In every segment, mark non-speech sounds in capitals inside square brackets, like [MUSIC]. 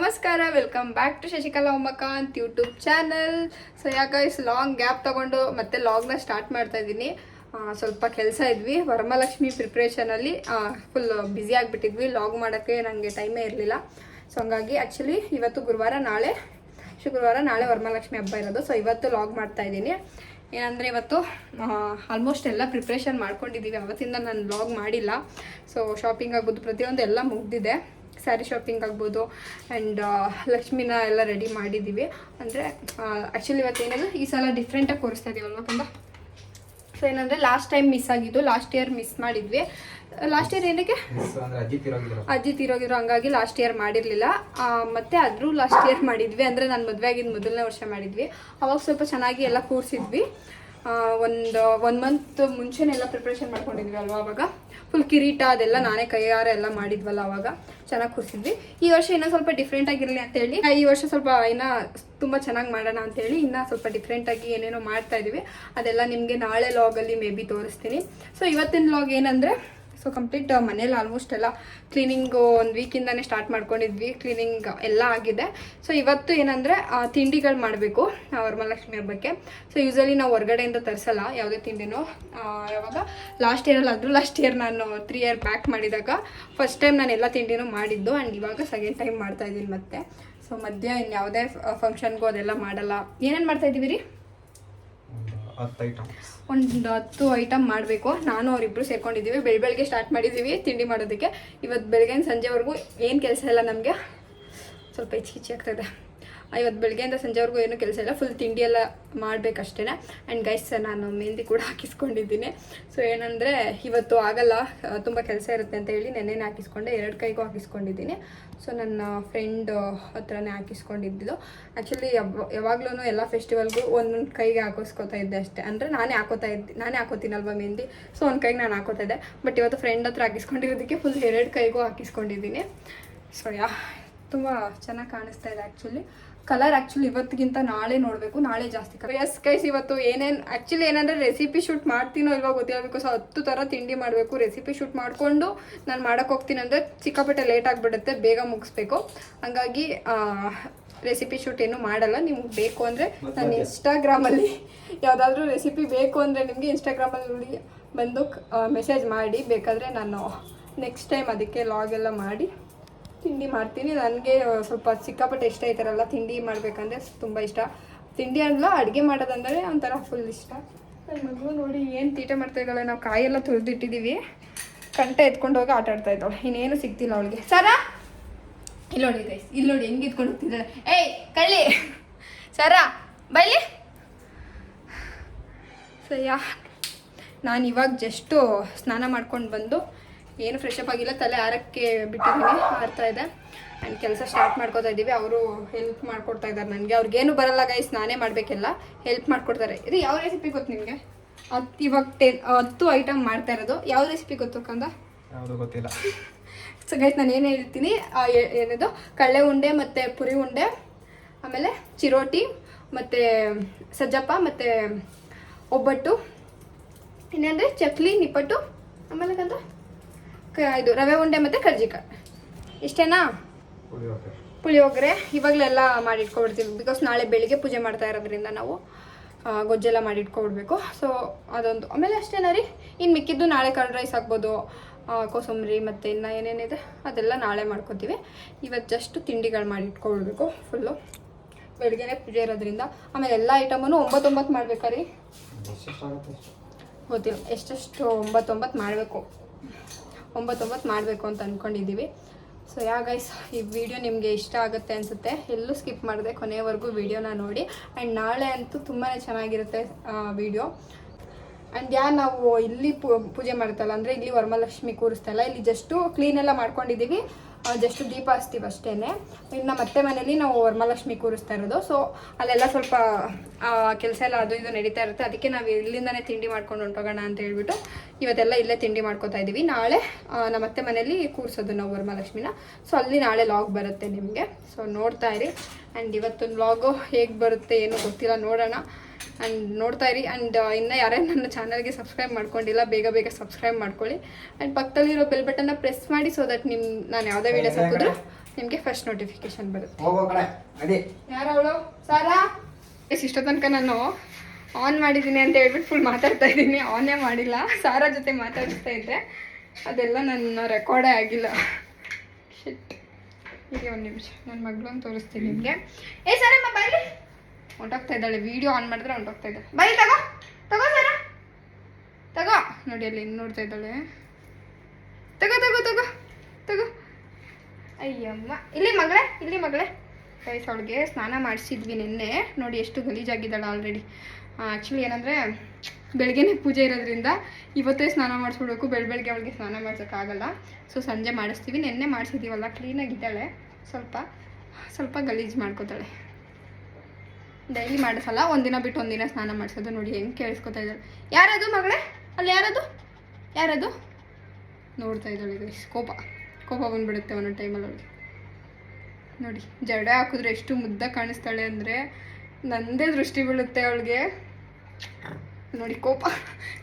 ನಮಸ್ಕಾರ welcome back to Shashikala Umakant YouTube channel so ಯಾಕೆ long gap ತಗೊಂಡು ಮತ್ತೆ ಲಾಗ್ನ ಸ್ಟಾರ್ಟ್ ಮಾಡ್ತಾ ಇದ್ದೀನಿ. ಸ್ವಲ್ಪ ಕೆಲಸ ಇದ್ವಿ. ವರಮಹಾಲಕ್ಷ್ಮಿ ಪ್ರಿಪ್ರೇಷನಲ್ಲಿ ಫುಲ್ ಬ್ಯುಸಿ ಆಗಿಬಿಟ್ಟಿದ್ವಿ. ಲಾಗ್ ಮಾಡೋಕ್ಕೆ ನನಗೆ ಟೈಮೇ ಇರಲಿಲ್ಲ. ಸೊ ಹಂಗಾಗಿ ಆ್ಯಕ್ಚುಲಿ ಇವತ್ತು ಗುರುವಾರ, ನಾಳೆ, ಶುಕ್ರವಾರ, ನಾಳೆ ವರಮಹಾಲಕ್ಷ್ಮಿ ಹಬ್ಬ ಇರೋದು. ಸೊ ಇವತ್ತು ಲಾಗ್ ಮಾಡ್ತಾ ಇದ್ದೀನಿ. ಏನಂದರೆ ಇವತ್ತು ಆಲ್ಮೋಸ್ಟ್ ಎಲ್ಲ ಪ್ರಿಪ್ರೇಷನ್ ಮಾಡ್ಕೊಂಡಿದ್ದೀವಿ. ಅವತ್ತಿಂದ ನಾನು ಲಾಗ್ ಮಾಡಿಲ್ಲ. ಸೊ ಶಾಪಿಂಗ್ ಆಗ್ಬೋದು, ಪ್ರತಿಯೊಂದು ಎಲ್ಲ ಮುಗ್ದಿದೆ. ಸ್ಯಾರಿ ಶಾಪಿಂಗ್ ಆಗ್ಬೋದು ಆ್ಯಂಡ್ ಲಕ್ಷ್ಮಿನ ಎಲ್ಲ ರೆಡಿ ಮಾಡಿದ್ದೀವಿ ಅಂದರೆ ಆ್ಯಕ್ಚುಲಿ ಇವತ್ತು ಏನಿದೆ? ಈ ಸಲ ಡಿಫ್ರೆಂಟಾಗಿ ತೋರಿಸ್ತಾ ಇದೀವಲ್ವ ತುಂಬ? ಸೊ ಏನಂದರೆ ಲಾಸ್ಟ್ ಟೈಮ್ ಮಿಸ್ ಆಗಿದ್ದು ಲಾಸ್ಟ್ ಇಯರ್ ಮಿಸ್ ಮಾಡಿದ್ವಿ. ಲಾಸ್ಟ್ ಇಯರ್ ಏನಕ್ಕೆ? ಅಜ್ಜಿ ತೀರೋಗಿರೋ ಹಂಗಾಗಿ ಲಾಸ್ಟ್ ಇಯರ್ ಮಾಡಿರಲಿಲ್ಲ. ಮತ್ತೆ ಅದ್ರೂ ಲಾಸ್ಟ್ ಇಯರ್ ಮಾಡಿದ್ವಿ. ಅಂದರೆ ನಾನು ಮದುವೆ ಆಗಿದ್ದು ಮೊದಲನೇ ವರ್ಷ ಮಾಡಿದ್ವಿ. ಅವಾಗ ಸ್ವಲ್ಪ ಚೆನ್ನಾಗಿ ಎಲ್ಲ ಕೂರಿಸಿದ್ವಿ. ಒಂದು ಒನ್ ಮಂತ್ ಮುಂಚೆನೆಲ್ಲ ಪ್ರಿಪ್ರೇಷನ್ ಮಾಡ್ಕೊಂಡಿದ್ವಿ ಅಲ್ವಾ ಅವಾಗ? ಫುಲ್ ಕಿರೀಟ ಅದೆಲ್ಲ ನಾನೇ ಕೈಯಾರ ಎಲ್ಲ ಮಾಡಿದ್ವಲ್ಲ ಅವಾಗ. ಚೆನ್ನಾಗಿ ಕೂರಿಸಿದ್ವಿ. ಈ ವರ್ಷ ಇನ್ನೂ ಸ್ವಲ್ಪ ಡಿಫ್ರೆಂಟ್ ಆಗಿರಲಿ ಅಂತೇಳಿ ಈ ವರ್ಷ ಸ್ವಲ್ಪ ಇನ್ನ ತುಂಬ ಚೆನ್ನಾಗಿ ಮಾಡೋಣ ಅಂತೇಳಿ ಇನ್ನೂ ಸ್ವಲ್ಪ ಡಿಫ್ರೆಂಟಾಗಿ ಏನೇನೋ ಮಾಡ್ತಾ ಇದೀವಿ. ಅದೆಲ್ಲ ನಿಮಗೆ ನಾಳೆ ಲಾಗಲ್ಲಿ ಮೇ ಬಿ ತೋರಿಸ್ತೀನಿ. ಸೊ ಇವತ್ತಿನ ಲಾಗ್ ಏನಂದರೆ ಸೊ ಕಂಪ್ಲೀಟ್ ಮನೇಲಿ ಆಲ್ಮೋಸ್ಟ್ ಎಲ್ಲ ಕ್ಲೀನಿಂಗ್ ಒಂದು ವೀಕಿಂದನೇ ಸ್ಟಾರ್ಟ್ ಮಾಡ್ಕೊಂಡಿದ್ವಿ. ಕ್ಲೀನಿಂಗ್ ಎಲ್ಲ ಆಗಿದೆ. ಸೊ ಇವತ್ತು ಏನಂದರೆ ತಿಂಡಿಗಳು ಮಾಡಬೇಕು ವರಮಹಾಲಕ್ಷ್ಮಿ ಹಬ್ಬಕ್ಕೆ. ಸೊ ಯೂಸಲಿ ನಾವು ಹೊರಗಡೆಯಿಂದ ತರಿಸಲ್ಲ, ಯಾವುದೇ ತಿಂಡಿನೂ. ಯಾವಾಗ ಲಾಸ್ಟ್ ಇಯರಲ್ಲಿ ಆದರೂ ಲಾಸ್ಟ್ ಇಯರ್ ನಾನು ತ್ರೀ ಇಯರ್ ಬ್ಯಾಕ್ ಮಾಡಿದಾಗ ಫಸ್ಟ್ ಟೈಮ್ ನಾನು ಎಲ್ಲ ತಿಂಡಿನೂ ಮಾಡಿದ್ದು. ಆ್ಯಂಡ್ ಇವಾಗ ಸೆಕೆಂಡ್ ಟೈಮ್ ಮಾಡ್ತಾ ಇದ್ದೀನಿ ಮತ್ತೆ. ಸೊ ಮಧ್ಯ ಇನ್ನು ಯಾವುದೇ ಫಂಕ್ಷನ್ಗೂ ಅದೆಲ್ಲ ಮಾಡಲ್ಲ. ಏನೇನು ಮಾಡ್ತಾ ಇದ್ದೀವಿ ರೀ? ಒಂದು ಹತ್ತು ಐಟಮ್ ಮಾಡಬೇಕು. ನಾನು ಅವರಿಬ್ಬರು ಸೇರ್ಕೊಂಡಿದ್ದೀವಿ. ಬೆಳ ಬೆಳಗ್ಗೆ ಸ್ಟಾರ್ಟ್ ಮಾಡಿದ್ದೀವಿ ತಿಂಡಿ ಮಾಡೋದಕ್ಕೆ. ಇವತ್ತು ಬೆಳಗ್ಗೆ ಸಂಜೆವರೆಗೂ ಏನು ಕೆಲಸ ಇಲ್ಲ ನಮಗೆ. ಸ್ವಲ್ಪ ಹೆಚ್ಚಿಚ್ಚಿ ಆಗ್ತದೆ ಇವತ್ತು ಬೆಳಗ್ಗೆಯಿಂದ ಸಂಜೆವರೆಗೂ ಏನು ಕೆಲಸ ಇಲ್ಲ. ಫುಲ್ ತಿಂಡಿ ಎಲ್ಲ ಮಾಡಬೇಕಷ್ಟೇ ಆ್ಯಂಡ್ ಗೈಸ್ ನಾನು ಮೆಹಂದಿ ಕೂಡ ಹಾಕಿಸ್ಕೊಂಡಿದ್ದೀನಿ. ಸೊ ಏನಂದರೆ, ಇವತ್ತು ಆಗಲ್ಲ. ತುಂಬ ಕೆಲಸ ಇರುತ್ತೆ ಅಂತ ಹೇಳಿ ನೆನ್ನೆನೇ ಹಾಕಿಸ್ಕೊಂಡೆ. ಎರಡು ಕೈಗೂ ಹಾಕಿಸ್ಕೊಂಡಿದ್ದೀನಿ. ಸೊ ನನ್ನ ಫ್ರೆಂಡ್ ಹತ್ರನೇ ಹಾಕಿಸ್ಕೊಂಡಿದ್ದು. ಆ್ಯಕ್ಚುಲಿ ಯಾವಾಗ್ಲೂ ಎಲ್ಲ ಫೆಸ್ಟಿವಲ್ಗೂ ಒಂದೊಂದು ಕೈಗೆ ಹಾಕಿಸ್ಕೊತಾ ಇದ್ದೆ ಅಷ್ಟೇ. ಅಂದರೆ ನಾನೇ ಹಾಕೋತಾ ಇದ್ದೆ ನಾನೇ ಹಾಕೋತೀನಲ್ವ ಮೆಹಂದಿ ಸೊ ಒಂದು ಕೈಗೆ ನಾನು ಹಾಕೋತಾ ಇದ್ದೆ. ಬಟ್ ಇವತ್ತು ಫ್ರೆಂಡ್ ಹತ್ರ ಹಾಕಿಸ್ಕೊಂಡಿರೋದಕ್ಕೆ ಫುಲ್ ಎರಡು ಕೈಗೂ ಹಾಕಿಸ್ಕೊಂಡಿದ್ದೀನಿ. ಸೊ ಯಾ ತುಂಬ ಚೆನ್ನಾಗಿ ಕಾಣಿಸ್ತಾ ಇದೆ ಆ್ಯಕ್ಚುಲಿ ಕಲರ್ ಆ್ಯಕ್ಚುಲಿ ಇವತ್ತಿಗಿಂತ ನಾಳೆ ನೋಡಬೇಕು ನಾಳೆ ಜಾಸ್ತಿ ಕಲರ್ ಎಸ್ ಕೈಸ್ ಇವತ್ತು ಏನೇನು ಆ್ಯಕ್ಚುಲಿ ಏನಂದರೆ ರೆಸಿಪಿ ಶೂಟ್ ಮಾಡ್ತೀನೋ ಇಲ್ವೋ ಗೊತ್ತಿಲ್ಲ ಬಿಕಾಸ್ ಹತ್ತು ಥರ ತಿಂಡಿ ಮಾಡಬೇಕು. ರೆಸಿಪಿ ಶೂಟ್ ಮಾಡಿಕೊಂಡು ನಾನು ಮಾಡೋಕೆ ಹೋಗ್ತೀನಿ ಅಂದರೆ ಸಿಕ್ಕಾಪಟ್ಟೆ ಲೇಟ್ ಆಗಿಬಿಡುತ್ತೆ ಬೇಗ ಮುಗಿಸ್ಬೇಕು. ಹಂಗಾಗಿ ರೆಸಿಪಿ ಶೂಟ್ ಏನು ಮಾಡಲ್ಲ. ನಿಮ್ಗೆ ಬೇಕು ಅಂದರೆ ನಾನು ಇನ್ಸ್ಟಾಗ್ರಾಮಲ್ಲಿ ಯಾವುದಾದ್ರೂ ರೆಸಿಪಿ ಬೇಕು ಅಂದರೆ ನಿಮಗೆ ಇನ್ಸ್ಟಾಗ್ರಾಮಲ್ಲಿ ಬಂದು ಮೆಸೇಜ್ ಮಾಡಿ. ಬೇಕಾದರೆ ನಾನು ನೆಕ್ಸ್ಟ್ ಟೈಮ್ ಅದಕ್ಕೆ ಲಾಗ್ ಎಲ್ಲ ಮಾಡಿ. ತಿಂಡಿ ಮಾಡ್ತೀನಿ. ನನಗೆ ಸ್ವಲ್ಪ ಸಿಕ್ಕಾಪಟ್ಟೆ ಇಷ್ಟ ಈ ಥರಲ್ಲ ತಿಂಡಿ ಮಾಡಬೇಕಂದ್ರೆ ತುಂಬ ಇಷ್ಟ. ತಿಂಡಿ ಅಲ್ಲ, ಅಡುಗೆ ಮಾಡೋದಂದರೆ ಒಂಥರ ಫುಲ್ ಇಷ್ಟ. ನನ್ನ ಮಗಳು ನೋಡಿ ಏನು ತೀಟ ಮಾಡ್ತಾ ಇದ್ದಾಳೆ. ನಾವು ಕಾಯೆಲ್ಲ ತುಳಿದಿಟ್ಟಿದ್ದೀವಿ ಕಂಟ ಎತ್ಕೊಂಡು ಹೋಗಿ ಆಟ ಆಡ್ತಾ ಇದ್ದಾಳೆ. ಇನ್ನೇನು ಸಿಗ್ತಿಲ್ಲ ಅವಳಿಗೆ. ಸರಾ? ಇಲ್ಲಿ ನೋಡಿ ಗೈಸ್ ಇಲ್ಲಿ ನೋಡಿ ಹೆಂಗೆ ಇದ್ಕೊಂಡು ಹೋಗ್ತಿದ್ದಾಳೆ. ಏಯ್, ಕಳ್ಳಿ. ಸರಾ, ಬೈಲಿ. ಸಯ್ಯ, ನಾನು ಇವಾಗ ಜಸ್ಟು ಸ್ನಾನ ಮಾಡ್ಕೊಂಡು ಬಂದು ಏನು ಫ್ರೆಶ್ ಅಪ್ ಆಗಿಲ್ಲ ತಲೆ ಆರಕ್ಕೆ ಬಿಟ್ಟಿದ್ದೀನಿ ಆಡ್ತಾ ಇದೆ. ಆ್ಯಂಡ್ ಕೆಲಸ ಸ್ಟಾರ್ಟ್ ಮಾಡ್ಕೋತಾ ಇದ್ದೀವಿ ಅವರು ಹೆಲ್ಪ್ ಮಾಡ್ಕೊಡ್ತಾ ಇದ್ದಾರೆ ನನಗೆ. ಅವ್ರಿಗೇನು ಬರಲ್ಲ ಗೈಸ್ ನಾನೇ ಮಾಡಬೇಕೆಲ್ಲ. ಹೆಲ್ಪ್ ಮಾಡ್ಕೊಡ್ತಾರೆ. ಇದು ಯಾವ ರೆಸಿಪಿ ಗೊತ್ತು ನಿಮಗೆ? ಹತ್ತು ಇವಾಗ ಟೆನ್ ಹತ್ತು ಐಟಮ್ ಮಾಡ್ತಾ ಇರೋದು. ಯಾವ ರೆಸಿಪಿ ಗೊತ್ತು ಕಂದ? ಯಾವುದು ಗೊತ್ತಿಲ್ಲ. ಸೊ ಗೈಸ್ ನಾನು ಏನು ಹೇಳ್ತೀನಿ ಏನಿದು? ಕಳ್ಳೆ ಉಂಡೆ ಮತ್ತು ಪುರಿ ಉಂಡೆ ಆಮೇಲೆ ಚಿರೋಟಿ ಮತ್ತು ಸಜ್ಜಪ್ಪ ಮತ್ತು ಒಬ್ಬಟ್ಟು ಇನ್ನೇಂದರೆ ಚಕ್ಲಿ ನಿಪ್ಪಟ್ಟು ಆಮೇಲೆ ಕಂದ? ಇದು ರವೆ ಉಂಡೆ ಮತ್ತು ಕರ್ಜಿಕಾಯಿ ಇಷ್ಟೇನಾ? ಪುಳಿಯೋಗರೆ. ಇವಾಗಲೆಲ್ಲ ಮಾಡಿಟ್ಕೊಬಿಡ್ತೀವಿ. ಬಿಕಾಸ್ ನಾಳೆ ಬೆಳಿಗ್ಗೆ ಪೂಜೆ ಮಾಡ್ತಾ ಇರೋದ್ರಿಂದ ನಾವು ಗೊಜ್ಜೆಲ್ಲ ಮಾಡಿಟ್ಕೊಬಿಡ್ಬೇಕು. ಸೊ ಅದೊಂದು. ಆಮೇಲೆ ಅಷ್ಟೇನಾ ರೀ? ಇನ್ನು ಮಿಕ್ಕಿದ್ದು ನಾಳೆ ಕರ್ಡ್ ರೈಸ್ ಆಗ್ಬೋದು. ಕೋಸಂಬರಿ ಮತ್ತು ಇನ್ನು ಏನೇನಿದೆ ಅದೆಲ್ಲ ನಾಳೆ ಮಾಡ್ಕೊತೀವಿ. ಇವತ್ತು ಜಸ್ಟ್ ತಿಂಡಿಗಳು ಮಾಡಿಟ್ಕೊಬಿಡ್ಬೇಕು ಫುಲ್ಲು ಬೆಳಗ್ಗೆನೇ ಪೂಜೆ ಇರೋದ್ರಿಂದ. ಆಮೇಲೆ ಎಲ್ಲ ಐಟಮನ್ನು ಒಂಬತ್ತೊಂಬತ್ತು ಮಾಡ್ಬೇಕಾ ರೀ? ಗೊತ್ತಿಲ್ಲ. ಎಷ್ಟೆಷ್ಟು ಒಂಬತ್ತೊಂಬತ್ತು ಮಾಡಬೇಕು. ಒಂಬತ್ತೊಂಬತ್ತು ಮಾಡಬೇಕು ಅಂತ ಅಂದ್ಕೊಂಡಿದ್ದೀವಿ ಸೊ ಯಾ ಗೈಸ್ ಈ ವಿಡಿಯೋ ನಿಮಗೆ ಇಷ್ಟ ಆಗುತ್ತೆ ಅನಿಸುತ್ತೆ. ಎಲ್ಲೂ ಸ್ಕಿಪ್ ಮಾಡಿದೆ ಕೊನೆಯವರೆಗೂ ವಿಡಿಯೋನ ನೋಡಿ. ಆ್ಯಂಡ್ ನಾಳೆ ಅಂತೂ ತುಂಬಾ ಚೆನ್ನಾಗಿರುತ್ತೆ ವಿಡಿಯೋ ಆ್ಯಂಡ್ ಯಾ ನಾವು ಇಲ್ಲಿ ಪೂಜೆ ಮಾಡ್ತಲ್ಲ, ಅಂದರೆ ಇಲ್ಲಿ ವರಮಹಾಲಕ್ಷ್ಮಿ ಕೂರಿಸ್ತಲ್ಲ ಇಲ್ಲಿ. ಜಸ್ಟು ಕ್ಲೀನೆಲ್ಲ ಮಾಡ್ಕೊಂಡಿದ್ದೀವಿ. ಜಸ್ಟ್ ದೀಪ ಹಚ್ತೀವಿ ಅಷ್ಟೇ ಇನ್ನು ಮತ್ತೆ ಮನೇಲಿ ನಾವು ವರಮಹಾಲಕ್ಷ್ಮಿ ಕೂರಿಸ್ತಾ ಇರೋದು. ಸೊ ಅಲ್ಲೆಲ್ಲ ಸ್ವಲ್ಪ ಕೆಲಸ ಎಲ್ಲ ಅದು ಇದು ನಡೀತಾ ಇರುತ್ತೆ. ಅದಕ್ಕೆ ನಾವು ಇಲ್ಲಿಂದನೇ ತಿಂಡಿ ಮಾಡ್ಕೊಂಡು ಹೊಂಟೋಗೋಣ ಅಂತ ಹೇಳ್ಬಿಟ್ಟು ಇವತ್ತೆಲ್ಲ ಇಲ್ಲೇ ತಿಂಡಿ ಮಾಡ್ಕೊತಾ ಇದ್ದೀವಿ ನಾಳೆ ನಮ್ಮ ಅತ್ತೆ ಮನೇಲಿ ಕೂರಿಸೋದು ನಾವು ವರಮಹಾಲಕ್ಷ್ಮಿನ. ಸೊ ಅಲ್ಲಿ ನಾಳೆ ಲಾಗ್ ಬರುತ್ತೆ ನಿಮಗೆ. ಸೊ ನೋಡ್ತಾ ಇರಿ. ಆ್ಯಂಡ್ ಇವತ್ತೊಂದು ಲಾಗು ಹೇಗೆ ಬರುತ್ತೆ ಏನು ಗೊತ್ತಿಲ್ಲ, ನೋಡೋಣ. ಆ್ಯಂಡ್ ನೋಡ್ತಾ ಇರಿ. ಆ್ಯಂಡ್ ಇನ್ನು ಯಾರೇ ನನ್ನ ಚಾನಲ್ಗೆ ಸಬ್ಸ್ಕ್ರೈಬ್ ಮಾಡ್ಕೊಂಡಿಲ್ಲ ಬೇಗ ಬೇಗ ಸಬ್ಸ್ಕ್ರೈಬ್ ಮಾಡ್ಕೊಳ್ಳಿ. ಆ್ಯಂಡ್ ಪಕ್ಕದಲ್ಲಿರೋ ಬೆಲ್ ಬಟನ್ನ ಪ್ರೆಸ್ ಮಾಡಿ ಸೊ ದಟ್ ನಿಮ್ಮ ನಾನು ಯಾವುದೇ ವೀಡಿಯೋಸ್ ಹಾಕಿದ್ರು ನಿಮಗೆ ಫಸ್ಟ್ ನೋಟಿಫಿಕೇಶನ್ ಬರುತ್ತೆ. ಯಾರವಳು ಸಾರಾ? ಎಸ್ ಇಷ್ಟೋ ತನಕ ನಾನು ಆನ್ ಮಾಡಿದ್ದೀನಿ ಅಂತ ಹೇಳ್ಬಿಟ್ಟು ಫುಲ್ ಮಾತಾಡ್ತಾ ಇದ್ದೀನಿ. ಆನೇ ಮಾಡಿಲ್ಲ. ಸಾರಾ ಜೊತೆ ಮಾತಾಡಿಸ್ತಾ ಇದ್ದೆ. ಅದೆಲ್ಲ ನನ್ನ ರೆಕಾರ್ಡೇ ಆಗಿಲ್ಲ. ಶಿಟ್ ಹೀಗೆ ಒಂದು ನಿಮಿಷ. ನನ್ನ ಮಗಳನ್ನ ತೋರಿಸ್ತೀನಿ ನಿಮಗೆ. ಏ ಸರಮ್ಮ ಬರಲಿ. ಹೊಂಟೋಗ್ತಾ ಇದ್ದಾಳೆ. ವಿಡಿಯೋ ಆನ್ ಮಾಡಿದ್ರೆ ಹೊಂಟೋಗ್ತಾ ಇದ್ದಾಳೆ. ಬೈ ತಗೋ. ತಗೋ, ಸರ. ತಗೋ. ನೋಡಿ, ಅಲ್ಲಿ ನೋಡ್ತಾ ಇದ್ದಾಳೆ. ತಗೋ ತಗೋ ತಗೋ. ತಗೋ. ಅಯ್ಯಮ್ಮ. ಇಲ್ಲಿ ಮಗಳೇ ಇಲ್ಲಿ ಮಗಳೇ. ಗೈಸ್ ಅವಳಿಗೆ ಸ್ನಾನ ಮಾಡಿಸಿದ್ವಿ ನಿನ್ನೆ. ನೋಡಿ, ಎಷ್ಟು ಗಲೀಜಾಗಿದ್ದಾಳೆ ಆಲ್ರೆಡಿ ಆ್ಯಕ್ಚುಲಿ ಏನಂದರೆ, ಬೆಳಗ್ಗೆನೇ ಪೂಜೆ ಇರೋದ್ರಿಂದ ಇವತ್ತೇ ಸ್ನಾನ ಮಾಡಿಸ್ಬಿಡ್ಬೇಕು. ಬೆಳ ಬೆಳಗ್ಗೆ ಅವಳಿಗೆ ಸ್ನಾನ ಮಾಡ್ಸೋಕ್ಕಾಗಲ್ಲ ಸೊ ಸಂಜೆ ಮಾಡಿಸ್ತೀವಿ. ನಿನ್ನೆ ಮಾಡಿಸಿದ್ದೀವಲ್ಲ ಕ್ಲೀನಾಗಿದ್ದಾಳೆ ಸ್ವಲ್ಪ ಸ್ವಲ್ಪ ಗಲೀಜು ಮಾಡ್ಕೋತಾಳೆ. ಡೈಲಿ ಮಾಡಿಸಲ್ಲ, ಒಂದಿನ ಬಿಟ್ಟು ಒಂದಿನ ಸ್ನಾನ ಮಾಡಿಸೋದು ನೋಡಿ ಹೆಂಗೆ ಕೇಳಿಸ್ಕೊತಾ ಇದ್ದಾಳೆ. ಯಾರದು ಮಗಳೇ? ಅಲ್ಲಿ ಯಾರದು? ಯಾರದು? ನೋಡ್ತಾ ಇದ್ದಾಳೆ ಗೈಸ್ ಕೋಪ. ಕೋಪ ಬಂದ್ಬಿಡುತ್ತೆ ಒಂದೊಂದು ಟೈಮಲ್ಲಿ ಅವಳಿಗೆ. ನೋಡಿ, ಜಡ ಹಾಕಿದ್ರೆ ಎಷ್ಟು ಮುದ್ದ ಕಾಣಿಸ್ತಾಳೆ ಅಂದರೆ ನಂದೇ ದೃಷ್ಟಿ ಬೀಳುತ್ತೆ ಅವಳಿಗೆ. ನೋಡಿ, ಕೋಪ.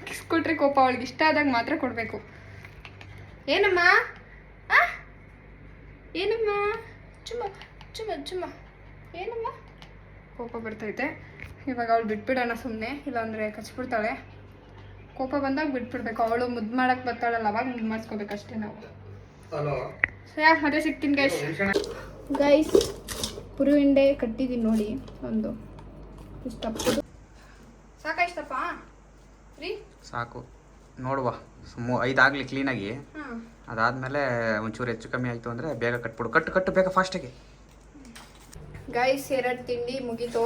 ಕಿಸ್ಕೊಟ್ರೆ ಕೋಪ, ಅವಳಿಗೆ ಇಷ್ಟ ಆದಾಗ ಮಾತ್ರ ಕೊಡಬೇಕು. ಏನಮ್ಮ? ಏನಮ್ಮ? ಚುಮ್ಮ ಚುಮ್ಮ ಚುಮ್ಮ. ಏನಮ್ಮ? ಕೋಪ ಬರ್ತೈತೆ. ಇವಾಗ ಅವಳು ಬಿಟ್ಬಿಡೋಣ ಸುಮ್ಮನೆ ಇಲ್ಲಾಂದರೆ ಕಚ್ಬಿಡ್ತಾಳೆ. ಕೋಪ ಬಂದಾಗ ಬಿಟ್ಬಿಡ್ಬೇಕು. ಅವಳು ಮುದ್ದು ಮಾಡಕ್ಕೆ ಬರ್ತಾಳಲ್ಲ ಅವಾಗ ಮುದ್ದು ಮಾಡಿಸ್ಕೋಬೇಕಷ್ಟೇ ನಾವು. ಹಲೋ ಸೊ ಯಾಕೆ ಮತ್ತೆ ಸಿಗ್ತೀನಿ ಗೈಸ್ ಗೈಸ್ ಉಂಡೆ ಕಟ್ಟಿದ್ದೀನಿ ನೋಡಿ ಒಂದು. ಇಷ್ಟಪ್ಪ ಸಾಕ ಇಷ್ಟಪ್ಪ? ರೀ ಸಾಕು. ನೋಡುವ. ಸುಮ್ಮ ಐದಾಗಲಿ ಕ್ಲೀನಾಗಿ ಅದಾದಮೇಲೆ ಒಂಚೂರು ಹೆಚ್ಚು ಕಮ್ಮಿ ಆಯಿತು ಅಂದರೆ ಬೇಗ ಕಟ್ಬಿಡು. ಕಟ್ಟು ಕಟ್ಟು ಬೇಗ ಫಾಸ್ಟಾಗಿ ಗೈಸ್ ಎರಡು ತಿಂಡಿ ಮುಗೀತು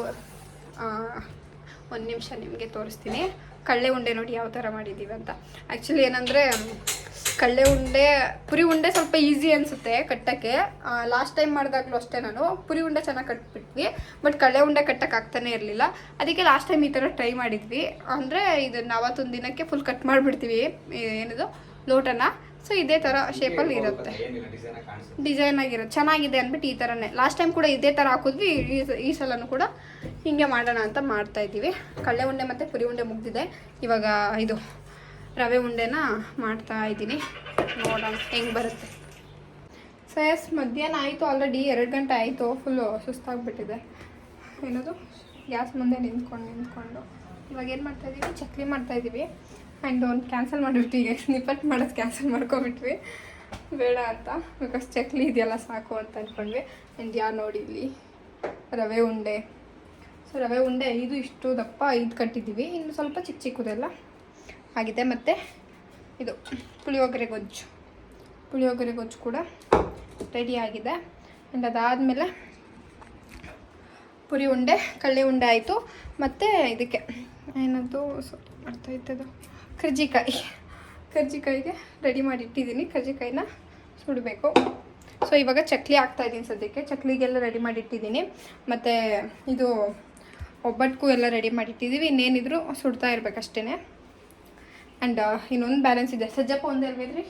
ಒಂದು ನಿಮಿಷ ನಿಮಗೆ ತೋರಿಸ್ತೀನಿ. ಕಳ್ಳೆ ಉಂಡೆ ನೋಡಿ ಯಾವ ಥರ ಮಾಡಿದ್ದೀವಿ ಅಂತ. ಆ್ಯಕ್ಚುಲಿ ಏನಂದರೆ, ಕಳ್ಳೆ ಉಂಡೆ, ಪುರಿ ಉಂಡೆ ಸ್ವಲ್ಪ ಈಸಿ ಅನಿಸುತ್ತೆ ಕಟ್ಟಕ್ಕೆ. ಲಾಸ್ಟ್ ಟೈಮ್ ಮಾಡಿದಾಗಲೂ ಅಷ್ಟೇ ನಾನು. ಪುರಿ ಉಂಡೆ ಚೆನ್ನಾಗಿ ಕಟ್ಬಿಟ್ವಿ ಬಟ್ ಕಳ್ಳೆ ಉಂಡೆ ಕಟ್ಟಕ್ಕೆ ಆಗ್ತಾನೆ ಇರಲಿಲ್ಲ. ಅದಕ್ಕೆ ಲಾಸ್ಟ್ ಟೈಮ್ ಈ ಥರ ಟ್ರೈ ಮಾಡಿದ್ವಿ. ಅಂದರೆ ಇದನ್ನು ಅವತ್ತೊಂದು ದಿನಕ್ಕೆ ಫುಲ್ ಕಟ್ ಮಾಡಿಬಿಡ್ತೀವಿ. ಏನಿದು? ಲೋಟನ. ಸೊ ಇದೇ ಥರ ಶೇಪಲ್ಲಿ ಇರುತ್ತೆ. ಡಿಸೈನ್ ಆಗಿರುತ್ತೆ. ಚೆನ್ನಾಗಿದೆ ಅಂದ್ಬಿಟ್ಟು ಈ ಥರನೇ ಲಾಸ್ಟ್ ಟೈಮ್ ಕೂಡ ಇದೇ ಥರ ಹಾಕಿದ್ವಿ ಈ ಈ ಸಲನೂ ಕೂಡ ಹೀಗೆ ಮಾಡೋಣ ಅಂತ ಮಾಡ್ತಾ ಇದ್ದೀವಿ. ಕಳ್ಳೆ ಉಂಡೆ ಮತ್ತು ಪುರಿ ಉಂಡೆ ಮುಗ್ದಿದೆ. ಇವಾಗ ಇದು ರವೆ ಉಂಡೆನ ಮಾಡ್ತಾ ಇದ್ದೀನಿ. ನೋಡೋಣ ಹೆಂಗೆ ಬರುತ್ತೆ. ಸೊ ಎಸ್ ಮಧ್ಯಾಹ್ನ ಆಯಿತು. ಆಲ್ರೆಡಿ ಎರಡು ಗಂಟೆ ಆಯಿತು. ಫುಲ್ಲು ಸುಸ್ತಾಗ್ಬಿಟ್ಟಿದೆ. ಏನದು? ಗ್ಯಾಸ್ ಮುಂದೆ ನಿಂತ್ಕೊಂಡು ನಿಂತ್ಕೊಂಡು. ಇವಾಗ ಏನು ಮಾಡ್ತಾ ಇದ್ದೀವಿ? ಚಕ್ಲಿ ಮಾಡ್ತಾ ಇದ್ದೀವಿ. ಆ್ಯಂಡ್ ಒಂದು ಕ್ಯಾನ್ಸಲ್ ಮಾಡಿಬಿಟ್ಟು ಈಗ ಸ್ನಿಪಟ್ ಮಾಡೋದು ಕ್ಯಾನ್ಸಲ್ ಮಾಡ್ಕೊಬಿಟ್ವಿ ಬೇಡ ಅಂತ. ಬಿಕಾಸ್ ಚಕ್ಲಿ ಇದೆಯಲ್ಲ, ಸಾಕು ಅಂತ ಅಂದ್ಕೊಂಡ್ವಿ ಆ್ಯಂಡ್ ಯಾ ನೋಡಿ ಇಲ್ಲಿ? ರವೆ ಉಂಡೆ. ಸೊ ರವೆ ಉಂಡೆ ಐದು, ಇಷ್ಟು ದಪ್ಪ ಐದು ಕಟ್ಟಿದ್ದೀವಿ. ಇನ್ನು ಸ್ವಲ್ಪ ಚಿಕ್ಕ ಚಿಕ್ಕದೆಲ್ಲ ಆಗಿದೆ. ಮತ್ತು ಇದು ಪುಳಿಯೋಗರೆ ಗೊಜ್ಜು. ಪುಳಿಯೋಗರೆ ಗೊಜ್ಜು ಕೂಡ ರೆಡಿ ಆಗಿದೆ. ಆ್ಯಂಡ್ ಅದಾದಮೇಲೆ ಪುರಿ ಉಂಡೆ, ಕಳ್ಳೆ ಉಂಡೆ ಆಯಿತು. ಮತ್ತು ಇದಕ್ಕೆ ಏನದು? ಮಾಡ್ತಾ ಇದ್ದದು ಕರ್ಜಿಕಾಯಿ. ಕರ್ಜಿಕಾಯಿಗೆ ರೆಡಿ ಮಾಡಿ ಇಟ್ಟಿದ್ದೀನಿ ಕರ್ಜಿಕಾಯಿನ ಸುಡಬೇಕು. ಸೊ ಇವಾಗ ಚಕ್ಲಿ ಹಾಕ್ತಾ ಇದ್ದೀನಿ ಸದ್ಯಕ್ಕೆ. ಚಕ್ಲಿಗೆಲ್ಲ ರೆಡಿ ಮಾಡಿ ಇಟ್ಟಿದ್ದೀನಿ ಮತ್ತು ಇದು ಒಬ್ಬಟ್ಟಿಗೂ ಎಲ್ಲ ರೆಡಿ ಮಾಡಿ ಇಟ್ಟಿದ್ದೀವಿ ಇನ್ನೇನಿದ್ರು ಸುಡ್ತಾ ಇರ್ಬೇಕಷ್ಟೇ ಆ್ಯಂಡ್ ಇನ್ನೊಂದು ಬ್ಯಾಲೆನ್ಸ್ ಇದೆ. ಸಜ್ಜಪ್ಪ ಒಂದು ಇರ್ಬೇಕ್ರಿ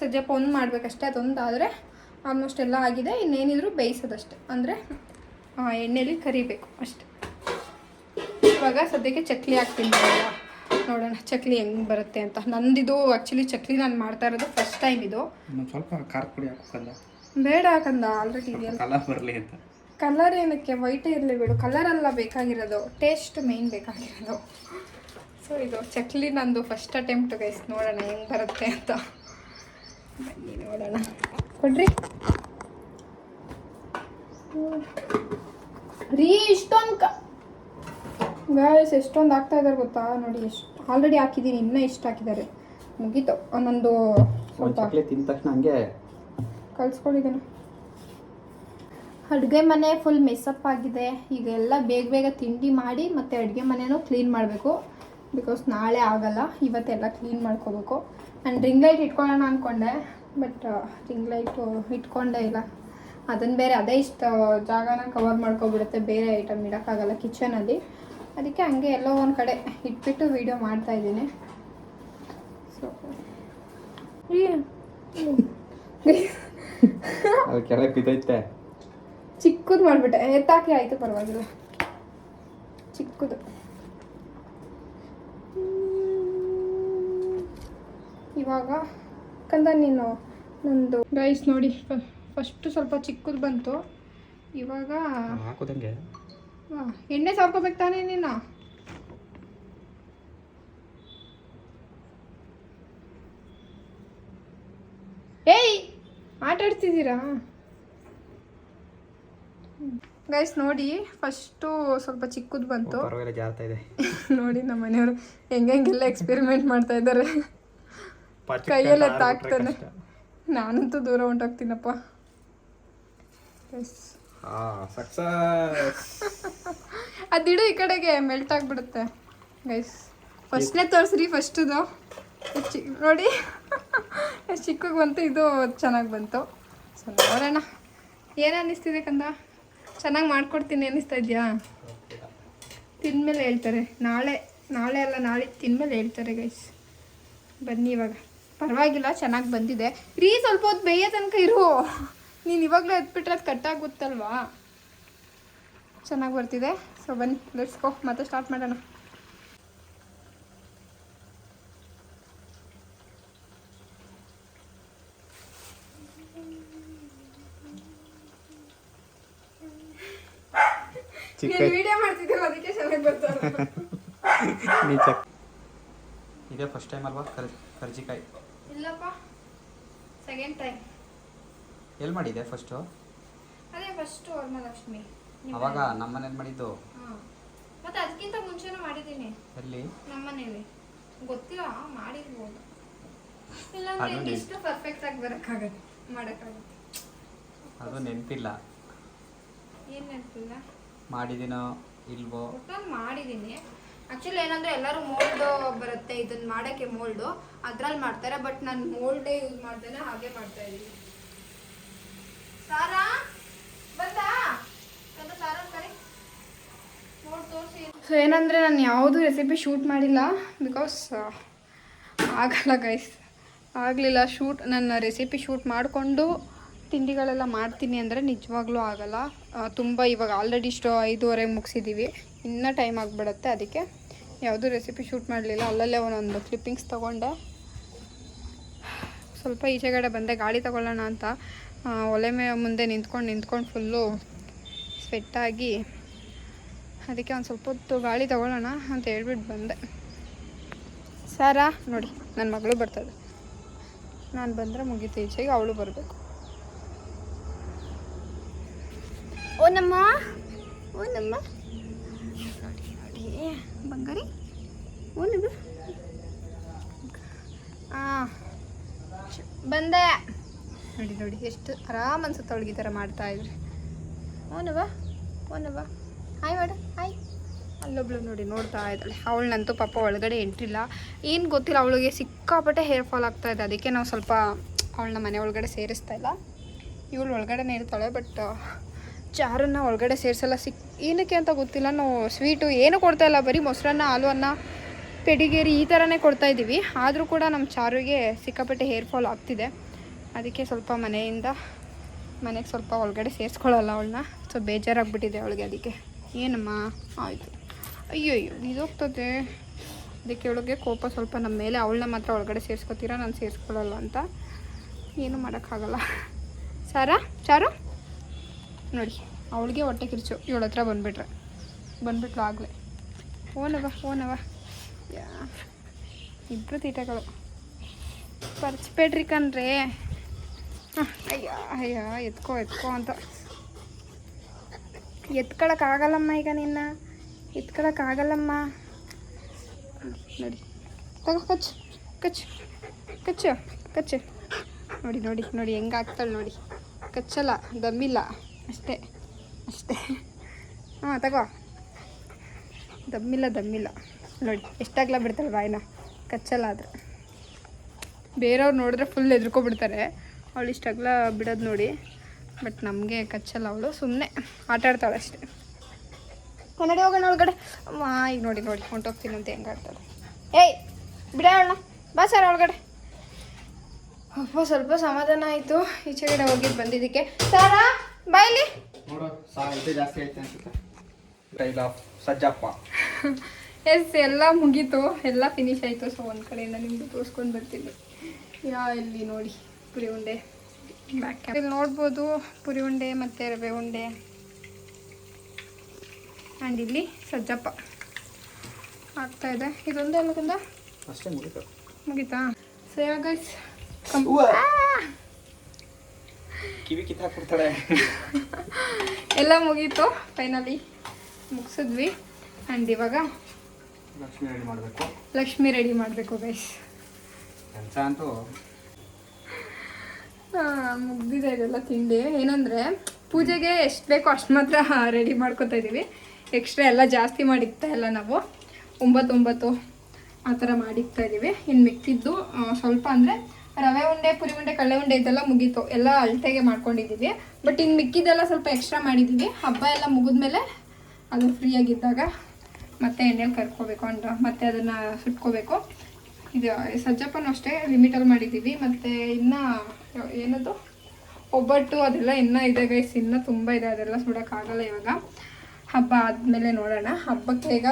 ಸಜ್ಜಪ್ಪ ಒಂದು ಮಾಡಬೇಕಷ್ಟೇ. ಅದೊಂದು ಆದರೆ ಆಲ್ಮೋಸ್ಟ್ ಎಲ್ಲ ಆಗಿದೆ. ಇನ್ನೇನಿದ್ರು ಬೇಯಿಸೋದಷ್ಟೆ. ಅಂದರೆ ಎಣ್ಣೆಯಲ್ಲಿ ಕರಿಬೇಕು ಅಷ್ಟೆ. ಇವಾಗ ಸದ್ಯಕ್ಕೆ ಚಕ್ಲಿ ಹಾಕ್ತೀನಿ. ನೋಡೋಣ. ಚಕ್ಲಿ ಹೆಂಗ್ ಬರುತ್ತೆ ಅಂತ. ನಂದಿದು ಆ್ಯಕ್ಚುಲಿ ಚಕ್ಲಿ ನಾನು ಮಾಡ್ತಾ ಇರೋದು ಫಸ್ಟ್ ಟೈಮ್ ಇದು. ಸ್ವಲ್ಪ ಖಾರ ಪುಡಿ ಹಾಕೋಕಲ್ಲ ಬೇಡ ಹಾಕಂದ ಆಲ್ರೆಡಿ ಕಲರ್ ಬರಲಿ ಅಂತ. ಕಲರ್ ಏನಕ್ಕೆ? ವೈಟೇ ಇರಲಿ ಬಿಡು. ಕಲರ್ ಅಲ್ಲ ಬೇಕಾಗಿರೋದು. ಟೇಸ್ಟ್ ಮೇಯ್ನ್ ಬೇಕಾಗಿರೋದು. ಸೊ ಇದು ಚಕ್ಲಿ ನಂದು ಫಸ್ಟ್ ಅಟೆಂಪ್ಟ್ ಗೈಸ್ ನೋಡೋಣ ಹೆಂಗೆ ಬರುತ್ತೆ ಅಂತ. ಬನ್ನಿ ನೋಡೋಣ. ಕೊಡ್ರಿ. ರೀ ಇಷ್ಟೊಂದು ಕ ಗೈಸ್ ಎಷ್ಟೊಂದು ಆಗ್ತಾ ಇದಾರೆ ಗೊತ್ತಾ? ನೋಡಿ ಎಷ್ಟು ಆಲ್ರೆಡಿ ಹಾಕಿದ್ದೀನಿ ಇನ್ನೂ ಇಷ್ಟು ಹಾಕಿದ್ದಾರೆ. ಮುಗೀತು. ಒಂದೊಂದು ಒಂದು ಸ್ವಲ್ಪ ತಿಂದ ತಕ್ಷಣ ಹಂಗೆ ಕಳ್ಸ್ಕೊಂಡಿದ್ದೇನೆ ಅಡುಗೆ ಮನೆ ಫುಲ್ ಮೆಸ್ಸಪ್ ಆಗಿದೆ. ಈಗ ಎಲ್ಲ ಬೇಗ ಬೇಗ ತಿಂಡಿ ಮಾಡಿ ಮತ್ತು ಅಡುಗೆ ಮನೆನೂ ಕ್ಲೀನ್ ಮಾಡಬೇಕು. ಬಿಕಾಸ್ ನಾಳೆ ಆಗಲ್ಲ. ಇವತ್ತೆಲ್ಲ ಕ್ಲೀನ್ ಮಾಡ್ಕೋಬೇಕು. ಆ್ಯಂಡ್ ರಿಂಗ್ ಲೈಟ್ ಇಟ್ಕೊಳ್ಳೋಣ ಅಂದ್ಕೊಂಡೆ ಬಟ್ ರಿಂಗ್ ಲೈಟು ಇಟ್ಕೊಂಡೇ ಇಲ್ಲ. ಅದನ್ನು ಬೇರೆ ಅದೇ ಇಷ್ಟ ಜಾಗನ ಕವರ್ ಮಾಡ್ಕೊಬಿಡುತ್ತೆ. ಬೇರೆ ಐಟಮ್ ಇಡೋಕ್ಕಾಗಲ್ಲ ಕಿಚನಲ್ಲಿ ಅದಕ್ಕೆ ಹಂಗೆ ಎಲ್ಲೋ ಒಂದು ಕಡೆ ಇಟ್ಬಿಟ್ಟು ವೀಡಿಯೋ ಮಾಡ್ತಾ ಇದ್ದೀನಿ. ಸೊ ಅದು ಕೆಳಗೆ ಬಿದ್ದೈತೆ. ಚಿಕ್ಕದು ಮಾಡಿಬಿಟ್ಟೆ. ಎತ್ತಾಕಿ ಆಯಿತು ಪರವಾಗಿಲ್ಲ. ಚಿಕ್ಕದು. ಇವಾಗ ಕಂದ ನೀನು ನಂದು ಗೈಸ್ ನೋಡಿ ಫಸ್ಟು ಸ್ವಲ್ಪ ಚಿಕ್ಕದು ಬಂತು. ಇವಾಗ ಹಾಕೋದಂಗೆ. ಎಣ್ಣೆ ಸಾರ್ಕೋಬೇಕು ತಾನೇ ನೀನು ಏಯ್ ಆಟ ಆಡ್ತಿದ್ದೀರಾ? ಗೈಸ್ ನೋಡಿ ಫಸ್ಟು ಸ್ವಲ್ಪ ಚಿಕ್ಕದು ಬಂತು. ಪರವಾಗಿಲ್ಲ ಜಾರ್ತಾ ಇದೆ. [LAUGHS] ನೋಡಿ ನಮ್ಮ ಮನೆಯವರು ಹೆಂಗೆಲ್ಲ ಎಕ್ಸ್ಪೆರಿಮೆಂಟ್ ಮಾಡ್ತಾ ಇದ್ದಾರೆ. ಕೈಯೆಲ್ಲ ತಾಕ್ತಾನೆ. ನಾನಂತೂ ದೂರ ಹೊಂಟೋಗ್ತೀನಪ್ಪ. ಹಾ ಸಕ್ಸಸ್ [LAUGHS] ಅದಿಡು ಈ ಕಡೆಗೆ ಮೆಲ್ಟ್ ಆಗಿಬಿಡುತ್ತೆ. ಗೈಸ್ ಫಸ್ಟ್ನೇ ತೋರಿಸ್ರಿ ಫಸ್ಟದು ಚಿ, ನೋಡಿ. [LAUGHS] ಚಿಕ್ಕಗೆ ಬಂತು, ಇದು ಚೆನ್ನಾಗಿ ಬಂತು. ಸೊ ನೋಡೋಣ. ಏನು ಅನ್ನಿಸ್ತಿದೆ ಕಂದ? ಚೆನ್ನಾಗಿ ಮಾಡ್ಕೊಡ್ತೀನಿ ಅನ್ನಿಸ್ತಾ ಇದೆಯಾ? ತಿಂದಮೇಲೆ ಹೇಳ್ತಾರೆ. ನಾಳೆ ನಾಳೆ ಅಲ್ಲ, ನಾಳೆ ತಿಂದಮೇಲೆ ಹೇಳ್ತಾರೆ ಗೈಸ್ ಬನ್ನಿ ಇವಾಗ. ಪರವಾಗಿಲ್ಲ, ಚೆನ್ನಾಗಿ ಬಂದಿದೆ. ರೀ, ಸ್ವಲ್ಪ ಹೊತ್ತು ಬೇಯೋ ತನಕ ಇರು. ನೀನು ಇವಾಗಲೇ ಎತ್ಬಿಟ್ರೆ ಅದು ಕಟ್ಟಾಗುತ್ತಲ್ವಾ ಚೆನ್ನಾಗಿ ಬರ್ತಿದೆ. ಸೊ ಬನ್ನಿ ಲೆಟ್ಸ್ ಗೋ ಮತ್ತೆ ಸ್ಟಾರ್ಟ್ ಮಾಡೋಣ ಚಿಕ್ಕ ವಿಡಿಯೋ ಮಾಡ್ತಿದ್ದೀರ ಅದಕ್ಕೆ ಚೆನ್ನಾಗಿ ಬರ್ತಾರೆ [LAUGHS] ನೀ ಚೆಕ್ ಇದೇ ಫಸ್ಟ್ ಟೈಮ್ ಅಲ್ವಾ? ಕರ್ ಕರ್ಜಿಕಾಯಿ. ಇಲ್ಲಪ್ಪ. ಸೆಕೆಂಡ್ ಟೈಮ್ ಎಲ್ಲಿ ಮಾಡಿದೆ ಫಸ್ಟು ಅದೇ ಫಸ್ಟು ವರಮಹಾಲಕ್ಷ್ಮಿ ಅವಾಗ ನಮ್ಮ ಮನೇಲಿ ಮಾಡಿದ್ದು. ಮತ್ತೆ ಅದಕ್ಕಿಂತ ಮುಂಚೆನೂ ಮಾಡಿದ್ದೀನಿ. ಎಲ್ಲಿ? ನಮ್ಮ ಮನೇಲಿ ಗೊತ್ತಿಲ್ಲ ಮಾಡಿರ್ಬೋದು. ಇಲ್ಲಾಂದ್ರೆ. ಇಷ್ಟು ಪರ್ಫೆಕ್ಟ್ ಆಗಿ ಬರೋಕ್ಕಾಗತ್ತೆ ಮಾಡೋಕ್ಕಾಗತ್ತೆ. ಅದು ನೆನಪಿಲ್ಲ. ಏನು ನೆನಪಿಲ್ಲ? ಮಾಡಿದ್ದೀನೋ ಇಲ್ವೋ? ಮಾಡಿದೀನಿ ಮಾಡಿದ್ದೀನಿ. ಆ್ಯಕ್ಚುಲಿ ಏನಂದ್ರೆ ಎಲ್ಲರೂ ಮೋಲ್ಡ್ ಬರುತ್ತೆ ಇದನ್ನ ಮಾಡಕ್ಕೆ ಮೋಲ್ಡು ಅದ್ರಲ್ಲಿ ಮಾಡ್ತಾರೆ ಬಟ್ ನಾನು ಮೋಲ್ಡೇ ಯೂಸ್ ಮಾಡ್ದೇನೆ ಹಾಗೆ ಮಾಡ್ತಾ ಇದ್ದೀನಿ ಸಾರಾ ಬಂದಾ ಬಂದ ಸಾರಾ ಕರಿ ಸೊ ಏನಂದರೆ ನಾನು ಯಾವುದು ರೆಸಿಪಿ ಶೂಟ್ ಮಾಡಿಲ್ಲ ಬಿಕಾಸ್ ಆಗಲ್ಲ ಗೈಸ್ ಆಗಲಿಲ್ಲ ಶೂಟ್ ನನ್ನ ರೆಸಿಪಿ ಶೂಟ್ ಮಾಡಿಕೊಂಡು ತಿಂಡಿಗಳೆಲ್ಲ ಮಾಡ್ತೀನಿ ಅಂದರೆ ನಿಜವಾಗ್ಲೂ ಆಗಲ್ಲ. ತುಂಬ ಇವಾಗ ಆಲ್ರೆಡಿ ಇಷ್ಟು ಐದೂವರೆಗೆ ಮುಗಿಸಿದ್ದೀವಿ ಇನ್ನೂ ಟೈಮ್ ಆಗಿಬಿಡುತ್ತೆ. ಅದಕ್ಕೆ ಯಾವುದೂ ರೆಸಿಪಿ ಶೂಟ್ ಮಾಡಲಿಲ್ಲ. ಅಲ್ಲಲ್ಲೇ ಒಂದೊಂದು ಕ್ಲಿಪ್ಪಿಂಗ್ಸ್ ತೊಗೊಂಡೆ. ಸ್ವಲ್ಪ ಈಚೆಗಡೆ ಬಂದೆ. ಗಾಡಿ ತೊಗೊಳ್ಳೋಣ ಅಂತ. ಒಲೆ ಮೇ ಮುಂದೆ ನಿಂತ್ಕೊಂಡು ನಿಂತ್ಕೊಂಡು ಫುಲ್ಲು ಸ್ವೆಟ್ಟಾಗಿ ಅದಕ್ಕೆ ಒಂದು ಸ್ವಲ್ಪ ಹೊತ್ತು ಗಾಳಿ ತಗೊಳ್ಳೋಣ ಅಂತ ಹೇಳ್ಬಿಟ್ಟು ಬಂದೆ. ಸಾರಾ ನೋಡಿ ನನ್ನ ಮಗಳು ಬರ್ತದೆ. ನಾನು ಬಂದರೆ ಮುಗೀತು ಈಚೆಗೆ ಅವಳು ಬರಬೇಕು. ಓ ನಮ್ಮ ಓ ನಮ್ಮ. ನೋಡಿ ನೋಡಿ ಬಂಗಾರಿ ಓ ನಮ್ಮ ಹಾಂ ಬಂದೆ. ನೋಡಿ ನೋಡಿ ಎಷ್ಟು ಆರಾಮ ಅನ್ಸುತ್ತೆ ಅವಳಿಗೆ ಈ ಥರ ಮಾಡ್ತಾ ಇದ್ರೆ. ಓನವ ಓನವ ಹಾಯ್ ಮಾಡು ಹಾಯ್ ಅಲ್ಲೊಬ್ಳು ನೋಡಿ ನೋಡ್ತಾ ಇದ್ದಾಳೆ. ಅವಳನ್ನಂತೂ ಪಾಪ ಒಳಗಡೆ ಎಂಟ್ರಿಲ್ಲ. ಏನು ಗೊತ್ತಿಲ್ಲ, ಅವಳಿಗೆ ಸಿಕ್ಕಾಪಟ್ಟೆ ಹೇರ್ ಫಾಲ್ ಆಗ್ತಾ ಇದೆ. ಅದಕ್ಕೆ ನಾವು ಸ್ವಲ್ಪ ಅವಳನ್ನ ಮನೆ ಒಳಗಡೆ ಸೇರಿಸ್ತಾ ಇಲ್ಲ. ಇವಳು ಒಳಗಡೆನೇ ಇರ್ತಾಳೆ ಬಟ್ ಚಾರನ್ನ ಒಳಗಡೆ ಸೇರಿಸಲ್ಲ. ಸಿಕ್, ಏನಕ್ಕೆ ಅಂತ ಗೊತ್ತಿಲ್ಲ. ನಾವು ಸ್ವೀಟು ಏನು ಕೊಡ್ತಾ ಇಲ್ಲ. ಬರೀ ಮೊಸರನ್ನ ಹಾಲು ಅನ್ನ ಪೆಡಿಗೇರಿ ಈ ಥರನೇ ಕೊಡ್ತಾ ಇದ್ದೀವಿ. ಆದರೂ ಕೂಡ ನಮ್ಮ ಚಾರುಗೆ ಸಿಕ್ಕಾಪಟ್ಟೆ ಹೇರ್ ಫಾಲ್ ಆಗ್ತಿದೆ. ಅದಕ್ಕೆ ಸ್ವಲ್ಪ ಮನೆಯಿಂದ ಮನೆಗೆ ಸ್ವಲ್ಪ ಒಳಗಡೆ ಸೇರಿಸ್ಕೊಳ್ಳಲ್ಲ ಅವಳನ್ನ. ಸೊ ಬೇಜಾರಾಗ್ಬಿಟ್ಟಿದೆ ಅವಳಿಗೆ ಅದಕ್ಕೆ. ಏನಮ್ಮ? ಆಯಿತು. ಅಯ್ಯೋ ಅಯ್ಯೋ ಇದೋಗ್ತದೆ ಅದಕ್ಕೆ ಅವಳಿಗೆ ಕೋಪ ಸ್ವಲ್ಪ ನಮ್ಮ ಮೇಲೆ, ಅವಳನ್ನ ಮಾತ್ರ ಒಳಗಡೆ ಸೇರಿಸ್ಕೊತೀರಾ, ನಾನು ಸೇರಿಸ್ಕೊಳ್ಳಲ್ಲ ಅಂತ. ಏನು ಮಾಡೋಕ್ಕಾಗಲ್ಲ. ಸಾರಾ? ಚಾರು ನೋಡಿ, ಅವಳಿಗೆ ಹೊಟ್ಟೆ ಕಿರ್ಚು. ಇವಳ ಹತ್ರ ಬಂದುಬಿಟ್ರೆ. ಬಂದುಬಿಟ್ಲು ಆಗಲೇ. ಓನವ ಓನವ ಇಬ್ಬರು ತೀಟಗಳು. ಪರ್ಚ್ಬೇಡ್ರಿ ಕಣ್ರಿ ಅಯ್ಯ ಅಯ್ಯ, ಎತ್ಕೋ ಎತ್ಕೋ ಅಂತ. ಎತ್ಕೊಳಕ್ಕಾಗಲ್ಲಮ್ಮ ಈಗ ನಿನ್ನ. ಎತ್ಕೊಳಕ್ಕಾಗಲ್ಲಮ್ಮ ನೋಡಿ. ತಗೋ ಕಚ್ಚು ಕಚ್ಚು ಕಚ್ಚು ಕಚ್ಚು. ನೋಡಿ ನೋಡಿ ನೋಡಿ ಹೆಂಗೆ ಆಗ್ತಾಳೆ ನೋಡಿ. ಕಚ್ಚಲ್ಲ ದಮ್ಮಿಲ್ಲ. ಅಷ್ಟೇ ಅಷ್ಟೇ. ಹಾಂ ತಗೋ. ದಮ್ಮಿಲ್ಲ ದಮ್ಮಿಲ್ಲ. ನೋಡಿ ಎಷ್ಟಾಗ್ಲ ಬಿಡ್ತಾಳೆ ಬಾಯಿನ. ಕಚ್ಚಲ್ಲ ಆದರೆ. ಬೇರೆಯವ್ರು ನೋಡಿದ್ರೆ ಫುಲ್ ಎದ್ರುಕೊಬಿಡ್ತಾರೆ ಅವಳು ಇಷ್ಟಾಗ್ಲ ಬಿಡೋದು ನೋಡಿ. ಬಟ್ ನಮಗೆ ಕಚ್ಚಲ್ಲ ಅವಳು. ಸುಮ್ಮನೆ ಆಟ ಆಡ್ತಾಳೆ ಅಷ್ಟೇ. ಕನ್ನಡಿ ಹೋಗೋಣ ಒಳಗಡೆ. ಅಮ್ಮ ಈಗ ನೋಡಿ ನೋಡಿ ಹೊಂಟೋಗ್ತೀನಿ ಅಂತ ಹೆಂಗಾಗ್ತದೆ ಏಯ್ ಬಿಡ ಅಣ್ಣ ಬಾ ಸರ್ ಒಳಗಡೆ. ಅಪ್ಪ ಸ್ವಲ್ಪ ಸಮಾಧಾನ ಆಯಿತು. ಈಚೆಗಡೆ ಹೋಗಿ ಬಂದಿದ್ದಕ್ಕೆ. ಸಾರ ಬಾಯ್ಲಿ ನೋಡು ಸಾ ಇದು ಜಾಸ್ತಿ ಆಯ್ತು ಅನ್ಸುತ್ತೆ. ಸಜ್ಜಪ್ಪ. [LAUGHS] ಎಸ್ ಎಲ್ಲ ಮುಗೀತು. ಎಲ್ಲ ಫಿನಿಶ್ ಆಯಿತು. ಸೊ ಒಂದು ಕಡೆಯಿಂದ ನಿಮ್ದು ತೋರಿಸ್ಕೊಂಡು ಬರ್ತೀನಿ. ಯಾ ಇಲ್ಲಿ ನೋಡಿ ಪುರಿ ಉಂಡೆ. ಬ್ಯಾಕ್ ಇಲ್ಲಿ ನೋಡ್ಬೋದು ಪುರಿ ಉಂಡೆ ಮತ್ತು ರವೆ ಉಂಡೆ. ಆ್ಯಂಡ್ ಇಲ್ಲಿ ಸಜ್ಜಪ್ಪ ಆಗ್ತಾ ಇದೆ. ಇದೊಂದೇ ಅಲ್ಲದಿಂದ ಅಷ್ಟೇ ಮುಗಿತಾ. ಮುಗೀತಾ? ಸೊ ಗೈಸ್ ಕಿವಿ ಎಲ್ಲ ಮುಗೀತು. ಫೈನಲಿ ಮುಗಿಸಿದ್ವಿ. ಆ್ಯಂಡ್ ಇವಾಗ ಲಕ್ಷ್ಮಿ ರೆಡಿ ಮಾಡಬೇಕು. ಲಕ್ಷ್ಮಿ ರೆಡಿ ಮಾಡಬೇಕು ಗೈಸ್ ಕೆಲಸ ಅಂತೂ. ಮುಗ್ದಿದೆ ಇದೆಲ್ಲ ತಿಂಡಿ. ಏನಂದರೆ ಪೂಜೆಗೆ ಎಷ್ಟು ಬೇಕೋ ಅಷ್ಟು ಮಾತ್ರ [LAUGHS] ರೆಡಿ ಮಾಡ್ಕೊತಾ ಇದ್ದೀವಿ ಎಕ್ಸ್ಟ್ರಾ ಎಲ್ಲ ಜಾಸ್ತಿ ಮಾಡಿಕ್ತಾ ಇಲ್ಲ ನಾವು. ಒಂಬತ್ತೊಂಬತ್ತು ಒಂಬತ್ತು ಆ ಥರ ಮಾಡಿಕ್ತಾ ಇದ್ದೀವಿ. ಇನ್ನು ಮಿಕ್ಕಿದ್ದು ಸ್ವಲ್ಪ ಅಂದರೆ ರವೆ ಉಂಡೆ, ಪುರಿ ಉಂಡೆ ಕಳ್ಳೆ ಉಂಡೆ ಇದೆಲ್ಲ ಮುಗೀತು. ಎಲ್ಲ ಅಳತೆಗೆ ಮಾಡ್ಕೊಂಡಿದ್ದೀವಿ. ಬಟ್ ಇನ್ನು ಮಿಕ್ಕಿದ್ದೆಲ್ಲ ಸ್ವಲ್ಪ ಎಕ್ಸ್ಟ್ರಾ ಮಾಡಿದ್ದೀವಿ. ಹಬ್ಬ ಎಲ್ಲ ಮುಗಿದ್ಮೇಲೆ ಅದು ಫ್ರೀಯಾಗಿದ್ದಾಗ ಮತ್ತೆ ಎಣ್ಣೆಲಿ ಕರ್ಕೋಬೇಕು ಅಂಡ್ ಮತ್ತೆ ಅದನ್ನು ಸುಟ್ಕೋಬೇಕು. ಇದು, ಸಜ್ಜಪ್ಪನೂ ಅಷ್ಟೇ ಲಿಮಿಟಲ್ಲಿ ಮಾಡಿದ್ದೀವಿ. ಮತ್ತು ಇನ್ನು, ಏನದು? ಒಬ್ಬಟ್ಟು ಅದೆಲ್ಲ ಇನ್ನೂ ಇದೆ ಗೈಸ್ ಇನ್ನೂ ತುಂಬ ಇದೆ. ಅದೆಲ್ಲ ಸುಡೋಕ್ಕಾಗಲ್ಲ ಇವಾಗ. ಹಬ್ಬ ಆದಮೇಲೆ ನೋಡೋಣ. ಹಬ್ಬಕ್ಕೆ ಈಗ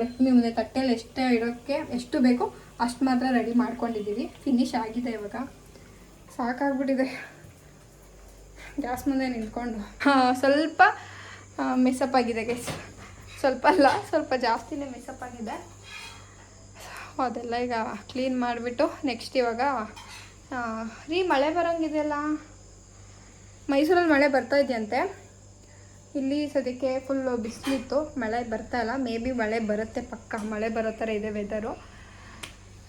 ಲಕ್ಷ್ಮಿ ಮುಂದೆ ತಟ್ಟೆಯಲ್ಲಿ ಎಷ್ಟು ಇಡೋಕ್ಕೆ ಎಷ್ಟು ಬೇಕೋ ಅಷ್ಟು ಮಾತ್ರ ರೆಡಿ ಮಾಡ್ಕೊಂಡಿದ್ದೀವಿ. ಫಿನಿಶ್ ಆಗಿದೆ ಇವಾಗ. ಸಾಕಾಗ್ಬಿಟ್ಟಿದೆ. ಗ್ಯಾಸ್ ಮುಂದೆ ನಿಂತ್ಕೊಂಡು. ಸ್ವಲ್ಪ ಮಿಸಪ್ ಆಗಿದೆ ಗ್ಯಾಸ್ ಸ್ವಲ್ಪ ಅಲ್ಲ ಸ್ವಲ್ಪ ಜಾಸ್ತಿನೇ ಮಿಸಪ್ ಆಗಿದೆ. ಅದೆಲ್ಲ ಈಗ ಕ್ಲೀನ್ ಮಾಡಿಬಿಟ್ಟು ನೆಕ್ಸ್ಟ್ ಇವಾಗ ರೀ ಮಳೆ ಬರೋಂಗಿದೆಯಲ್ಲ? ಮೈಸೂರಲ್ಲಿ ಮಳೆ ಬರ್ತಾ ಇದೆಯಂತೆ. ಇಲ್ಲಿ ಸದ್ಯಕ್ಕೆ ಫುಲ್ಲು ಬಿಸಿಲಿತ್ತು. ಮಳೆ ಬರ್ತಾ ಇಲ್ಲ. ಮೇ ಬಿ ಮಳೆ ಬರುತ್ತೆ ಪಕ್ಕ. ಮಳೆ ಬರೋ ಥರ ಇದೆ ವೆದರು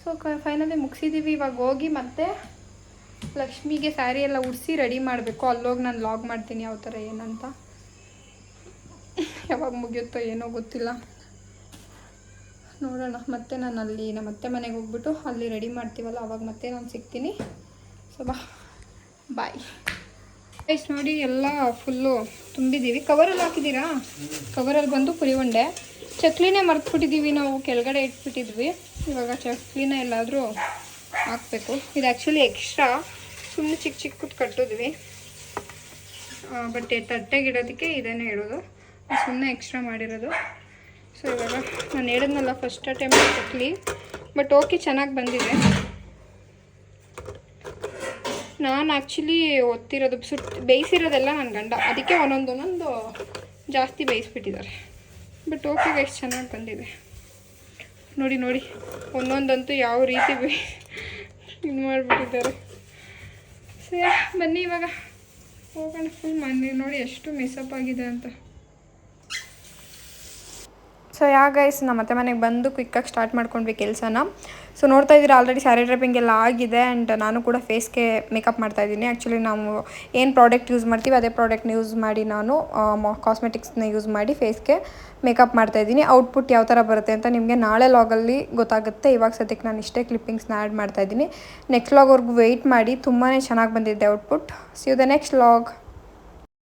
ಸೊ ಫೈನಲಿ ಮುಗಿಸಿದ್ದೀವಿ ಇವಾಗ ಹೋಗಿ ಮತ್ತೆ ಲಕ್ಷ್ಮಿಗೆ ಸ್ಯಾರಿ ಎಲ್ಲ ಉಡಿಸಿ ರೆಡಿ ಮಾಡಬೇಕು. ಅಲ್ಲೋಗಿ ನಾನು ಲಾಗ್ ಮಾಡ್ತೀನಿ ಯಾವ ಥರ ಏನಂತ. ಯಾವಾಗ ಮುಗಿಯುತ್ತೋ ಏನೋ ಗೊತ್ತಿಲ್ಲ. ನೋಡೋಣ. ಮತ್ತೆ ನಾನು ಅಲ್ಲಿ ನಮ್ಮ ಅತ್ತೆ ಮನೆಗೆ ಹೋಗ್ಬಿಟ್ಟು ಅಲ್ಲಿ ರೆಡಿ ಮಾಡ್ತೀವಲ್ಲ, ಅವಾಗ ಮತ್ತೆ ನಾನು ಸಿಗ್ತೀನಿ. ಸೊ ಬಾಯ್ ಗೈಸ್ ನೋಡಿ ಎಲ್ಲ ಫುಲ್ಲು ತುಂಬಿದ್ದೀವಿ ಕವರಲ್ಲಿ ಹಾಕಿದ್ದೀರಾ ಕವರಲ್ಲಿ ಬಂದು ಪುರಿ ಉಂಡೆ ಚಕ್ಲಿನೇ ಮರ್ತ್ಬಿಟ್ಟಿದ್ದೀವಿ ನಾವು, ಕೆಳಗಡೆ ಇಟ್ಬಿಟ್ಟಿದ್ವಿ. ಇವಾಗ ಚಕ್ಲಿನ ಎಲ್ಲಾದರೂ ಹಾಕಬೇಕು. ಇದು ಆ್ಯಕ್ಚುಲಿ ಎಕ್ಸ್ಟ್ರಾ ಸುಮ್ಮನೆ ಚಿಕ್ಕ ಚಿಕ್ಕದು ಕಟ್ಟಿದ್ವಿ. ಬಟ್ ತಟ್ಟೆಗೆ ಇಡೋದಕ್ಕೆ ಇದನ್ನೇ ಇಡೋದು ಸುಮ್ಮನೆ ಎಕ್ಸ್ಟ್ರಾ ಮಾಡಿರೋದು. ಸೊ ಇವಾಗ ನಾನು ಹೇಳಿದ್ನಲ್ಲ first time chakli. But okay ಚೆನ್ನಾಗಿ ಬಂದಿದೆ. ನಾನು ಆ್ಯಕ್ಚುಲಿ ಒತ್ತಿರೋದು ಸುಟ್, ಬೇಯಿಸಿರೋದೆಲ್ಲ ನನ್ನ ಗಂಡ. ಅದಕ್ಕೆ ಒಂದೊಂದು ಒಂದೊಂದು ಜಾಸ್ತಿ ಬೇಯಿಸ್ಬಿಟ್ಟಿದ್ದಾರೆ ಬಟ್ ಓಕೆ ಎಷ್ಟು ಚೆನ್ನಾಗಿ ಬಂದಿದೆ. ನೋಡಿ ನೋಡಿ. ಒಂದೊಂದಂತೂ ಯಾವ ರೀತಿ ಇದು ಮಾಡಿಬಿಟ್ಟಿದ್ದಾರೆ. ಸೇ ಬನ್ನಿ ಇವಾಗ. ಹೋಗೋಣ ಫುಲ್ ಮನೆ. ನೋಡಿ, ಎಷ್ಟು ಮೆಸಪ್ ಆಗಿದೆ ಅಂತ. ಸೊ ಯಾ ಗೈಸ್ ನಮ್ಮ ಮತ್ತೆ ಮನೆಗೆ ಬಂದು ಕ್ವಿಕ್ಕಾಗಿ ಸ್ಟಾರ್ಟ್ ಮಾಡ್ಕೊಂಡ್ವಿ ಕೆಲಸನ. ಸೊ ನೋಡ್ತಾ ಇದ್ದೀರಾ ಆಲ್ರೆಡಿ ಸ್ಯಾರಿ ಡ್ರೈಪಿಂಗ್ ಎಲ್ಲ ಆಗಿದೆ ಆ್ಯಂಡ್ ನಾನು ಕೂಡ ಫೇಸ್ಗೆ ಮೇಕಪ್ ಮಾಡ್ತಾ ಇದ್ದೀನಿ. ಆ್ಯಕ್ಚುಲಿ ನಾವು ಏನು ಪ್ರಾಡಕ್ಟ್ ಯೂಸ್ ಮಾಡ್ತೀವಿ, ಅದೇ ಪ್ರಾಡಕ್ಟ್ನ ಯೂಸ್ ಮಾಡಿ ನಾನು ಕಾಸ್ಮೆಟಿಕ್ಸ್ನ ಯೂಸ್ ಮಾಡಿ ಫೇಸ್ಗೆ ಮೇಕಪ್ ಮಾಡ್ತಾ ಇದ್ದೀನಿ. ಔಟ್ಪುಟ್ ಯಾವ ಥರ ಬರುತ್ತೆ ಅಂತ ನಿಮಗೆ ನಾಳೆ ಲಾಗಲ್ಲಿ ಗೊತ್ತಾಗುತ್ತೆ. ಇವಾಗ ಸದ್ಯಕ್ಕೆ ನಾನು ಇಷ್ಟೇ ಕ್ಲಿಪ್ಪಿಂಗ್ಸ್ನ ಆ್ಯಡ್ ಮಾಡ್ತಾ ಇದ್ದೀನಿ. ನೆಕ್ಸ್ಟ್ ಲಾಗ್ವರೆಗೂ ವೆಯ್ಟ್ ಮಾಡಿ ತುಂಬಾ ಚೆನ್ನಾಗಿ ಬಂದಿದೆ output see you the next vlog